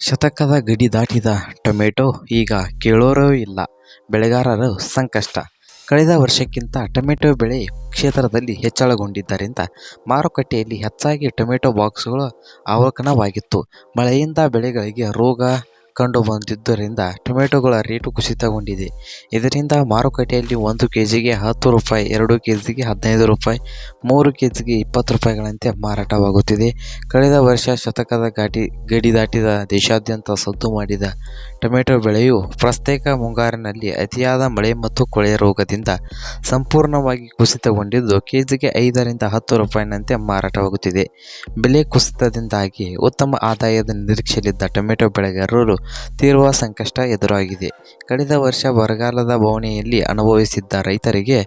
ಶತಕದ ಗಡಿ ದಾಟಿದ ಟೊಮೆಟೊ ಈಗ ಕೇಳೋರೂ ಇಲ್ಲ. ಬೆಳೆಗಾರರು ಸಂಕಷ್ಟ. ಕಳೆದ ವರ್ಷಕ್ಕಿಂತ ಟೊಮೆಟೊ ಬೆಳೆ ಕ್ಷೇತ್ರದಲ್ಲಿ ಹೆಚ್ಚಳಗೊಂಡಿದ್ದರಿಂದ ಮಾರುಕಟ್ಟೆಯಲ್ಲಿ ಹೆಚ್ಚಾಗಿ ಟೊಮೆಟೊ ಬಾಕ್ಸ್ಗಳು ಅವಲೋಕನವಾಗಿತ್ತು ಮಳೆಯಿಂದ ಬೆಳೆಗಳಿಗೆ ರೋಗ ಕಂಡುಬಂದಿದ್ದರಿಂದ ಟೊಮೆಟೊಗಳ ರೇಟು ಕುಸಿತಗೊಂಡಿದೆ. ಇದರಿಂದ ಮಾರುಕಟ್ಟೆಯಲ್ಲಿ ಒಂದು ಕೆಜಿಗೆ ಹತ್ತು ರೂಪಾಯಿ, ಎರಡು ಕೆಜಿಗೆ ಹದಿನೈದು ರೂಪಾಯಿ, ಮೂರು ಕೆಜಿಗೆ ಇಪ್ಪತ್ತು ರೂಪಾಯಿಗಳಂತೆ ಮಾರಾಟವಾಗುತ್ತಿದೆ. ಕಳೆದ ವರ್ಷ ಶತಕದ ಗಡಿ ದಾಟಿದ ದೇಶಾದ್ಯಂತ ಸದ್ದು ಮಾಡಿದ ಟೊಮೆಟೊ ಬೆಳೆಯು ಪ್ರತ್ಯೇಕ ಮುಂಗಾರಿನಲ್ಲಿ ಅತಿಯಾದ ಮಳೆ ಮತ್ತು ಕೊಳೆ ರೋಗದಿಂದ ಸಂಪೂರ್ಣವಾಗಿ ಕುಸಿತಗೊಂಡಿದ್ದು, ಕೆಜಿಗೆ ಐದರಿಂದ ಹತ್ತು ರೂಪಾಯಿನಂತೆ ಮಾರಾಟವಾಗುತ್ತಿದೆ. ಬೆಲೆ ಕುಸಿತದಿಂದಾಗಿ ಉತ್ತಮ ಆದಾಯದ ನಿರೀಕ್ಷೆಯಲ್ಲಿದ್ದ ಟೊಮೆಟೊ ಬೆಳೆಗಾರರು ತೀವ್ರ ಸಂಕಷ್ಟ ಎದುರಾಗಿದೆ. ಕಳೆದ ವರ್ಷ ಬರಗಾಲದ ಬವಣೆಯಲ್ಲಿ ಅನುಭವಿಸಿದ್ದ ರೈತರಿಗೆ,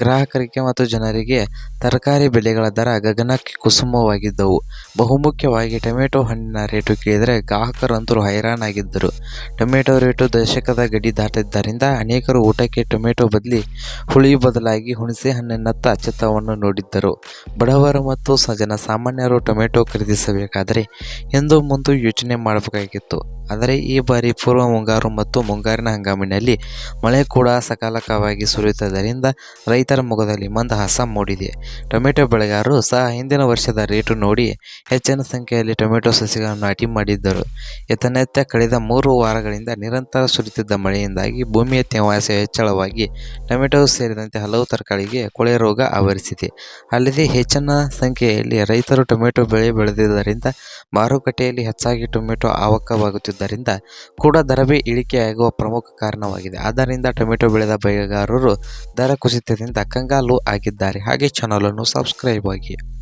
ಗ್ರಾಹಕರಿಗೆ ಮತ್ತು ಜನರಿಗೆ ತರಕಾರಿ ಬೆಲೆಗಳ ದರ ಗಗನಕ್ಕೆ ಕುಸುಮವಾಗಿದ್ದವು. ಬಹುಮುಖ್ಯವಾಗಿ ಟೊಮೆಟೊ ಹಣ್ಣಿನ ರೇಟು ಕೇಳಿದರೆ ಗ್ರಾಹಕರಂತೂ ಹೈರಾಣಾಗಿದ್ದರು. ಟೊಮೆಟೊ ರೇಟು ದಶಕದ ಗಡಿ ದಾಟಿದ್ದರಿಂದ ಅನೇಕರು ಊಟಕ್ಕೆ ಟೊಮೆಟೊ ಬದಲಿ ಹುಳಿ ಬದಲಾಗಿ ಹುಣಸೆ ಹಣ್ಣಿನತ್ತ ಚಿತ್ತವನ್ನು ನೋಡಿದ್ದರು. ಬಡವರು ಮತ್ತು ಜನಸಾಮಾನ್ಯರು ಟೊಮೆಟೊ ಖರೀದಿಸಬೇಕಾದರೆ ಎಂದು ಮುಂದೆ ಯೋಚನೆ ಮಾಡಬೇಕಾಗಿತ್ತು. ಆದರೆ ಈ ಬಾರಿ ಪೂರ್ವ ಮುಂಗಾರು ಮತ್ತು ಮುಂಗಾರಿನ ಹಂಗಾಮಿನಲ್ಲಿ ಮಳೆ ಕೂಡ ಸಕಾಲಕವಾಗಿ ಸುರಿಯುತ್ತಿದ್ದರಿಂದ ಸುರಿದಿದ್ದರಿಂದ ರೈತರ ಮೊಗದಲ್ಲಿ ಮಂದಹಾಸ ಮೂಡಿದೆ. ಟೊಮೆಟೊ ಬೆಳೆಗಾರರು ಸಹ ಹಿಂದಿನ ವರ್ಷದ ರೇಟು ನೋಡಿ ಹೆಚ್ಚಿನ ಸಂಖ್ಯೆಯಲ್ಲಿ ಟೊಮೆಟೊ ಸಸಿಗಳನ್ನು ನಾಟಿ ಮಾಡಿದ್ದರು. ಎತ್ತನೆತ್ತ ಕಳೆದ ಮೂರು ವಾರಗಳಿಂದ ನಿರಂತರ ಸುರಿಯುತ್ತಿದ್ದ ಮಳೆಯಿಂದಾಗಿ ಭೂಮಿಯ ತೇವಾಂಶ ಹೆಚ್ಚಳವಾಗಿ ಟೊಮೆಟೊ ಸೇರಿದಂತೆ ಹಲವು ತರಕಾರಿಗೆ ಕೊಳೆ ರೋಗ ಆವರಿಸಿದೆ. ಅಲ್ಲದೆ ಹೆಚ್ಚಿನ ಸಂಖ್ಯೆಯಲ್ಲಿ ರೈತರು ಟೊಮೆಟೊ ಬೆಳೆ ಬೆಳೆದಿದ್ದರಿಂದ ಮಾರುಕಟ್ಟೆಯಲ್ಲಿ ಹೆಚ್ಚಾಗಿ ಟೊಮೆಟೊ ಆವಕವಾಗುತ್ತಿದ್ದರಿಂದ ಕೂಡ ದರವೇ ಇಳಿಕೆಯಾಗುವ ಪ್ರಮುಖ ಕಾರಣವಾಗಿದೆ. ಆದ್ದರಿಂದ ಟೊಮೆಟೊ ಬೆಳೆದ ಬೆಳೆಗಾರರು ದರ ಕುಸಿತದಿಂದ ಕಂಗಾಲು ಆಗಿದ್ದಾರೆ. ಹಾಗೆ ಚಾನಲ್ ಅನ್ನು ಸಬ್ಸ್ಕ್ರೈಬ್ ಆಗಿ.